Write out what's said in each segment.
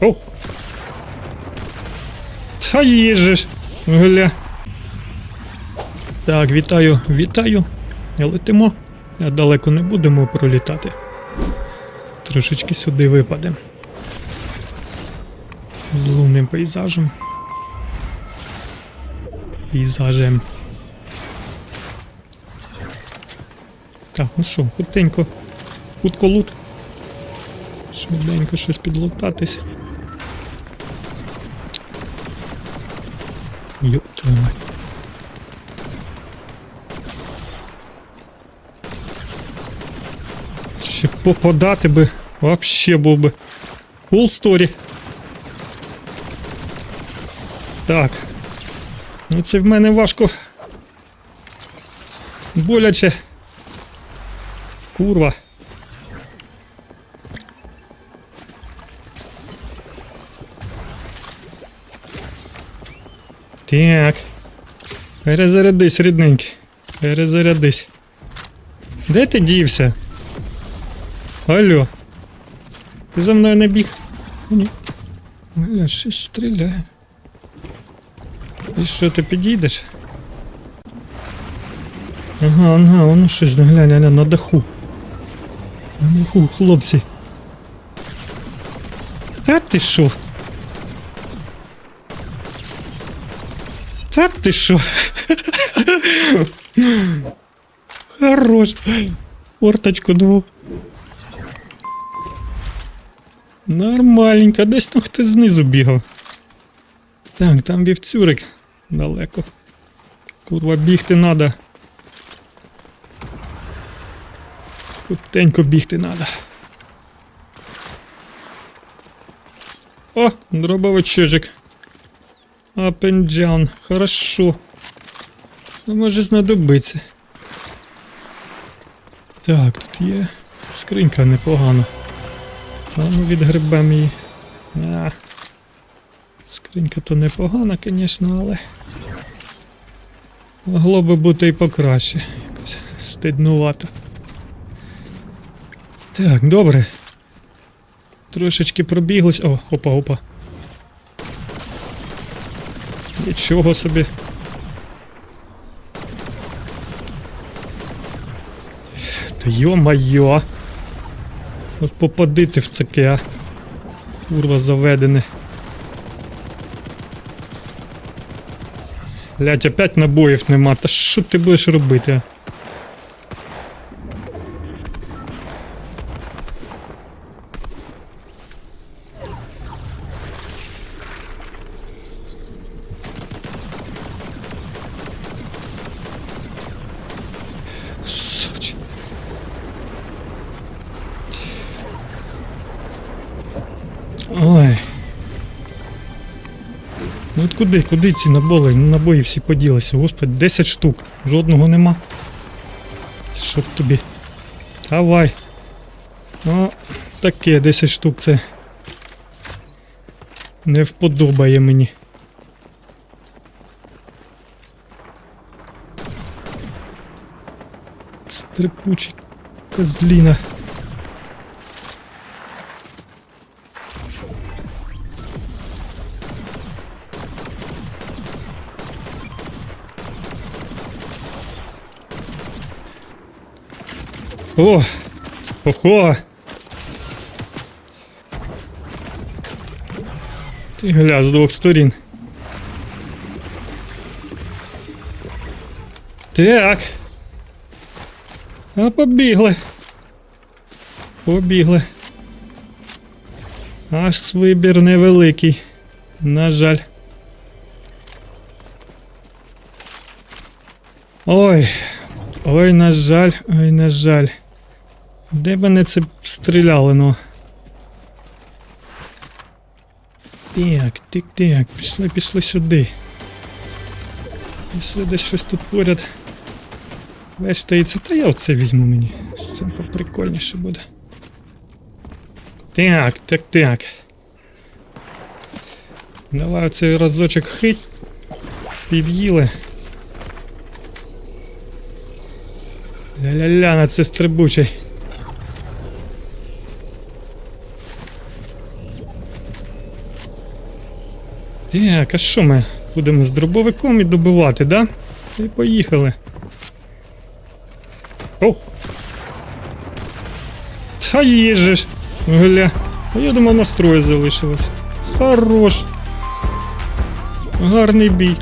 О! Та їжеш, гля. Так, вітаю, вітаю. Летимо. Далеко не будемо пролітати. Трошечки сюди випадемо. З лунним пейзажем. Пейзажем. Так, ну що, хутенько. Хутко лут. Швиденько щось підлутатись. Йоп, твою мать. Ще попадати би вообще був би. Story. Так. Ну це в мене важко. Боляче. Курва. Так. Перезарядись, рідненький. Перезарядись. Де ти дівся? Алло. Ти за мною не біг? Ні. Бля, щось стріляє. І що, ти підійдеш? Ага, ага, воно щось глянь, глянь, на даху. На даху, хлопці. Та ти що? Та ти що? Хорош. Орточку двох. Нормальненько, десь там хтось знизу бігав. Так, там вівцюрик далеко. Курва, бігти надо. Кутенько бігти надо. О, дробовичок. Down. Хорошо. Ну, може знадобиться. Так, тут є скринька непогана. А ну відгребемо її. А, скринька то непогана, звісно, але. Могло би бути і покраще. Якось стиднувато. Так, добре. Трошечки пробіглось. О, опа, опа. Нічого собі. Йо-майо. От попадити в таке, а. Курва заведене. Блять, опять набоїв нема. Та що ти будеш робити? а? Ну от куди, куди ці наболи? Набої всі поділися. Господи, 10 штук. Жодного нема. Щоб тобі. Давай. Ну, таке 10 штук це. Не вподобає мені. Стрипучий козліна. О! Охо! Ти гля з двох сторін. Так. А побігли. Побігли. Аж вибір невеликий. На жаль. Ой. Ой, на жаль, ой, на жаль. Де мене це стріляли, ну? Так, тик, так, пішли, пішли сюди. Пішли десь щось тут поряд. Вештається, та я оце візьму мені. З цим поприкольніше буде. Так, так, так. Давай оцей разочок хить. Під'їли. Ля-ля-ля, на це стрибучий. Так, а що ми будемо з дробовиком і добивати, да? І поїхали. О! Та їже ж. Гля. А я думав, настрої залишилось. Хорош. Гарний бій.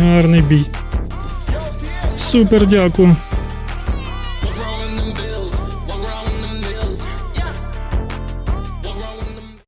Гарний бій. Супер, дякую.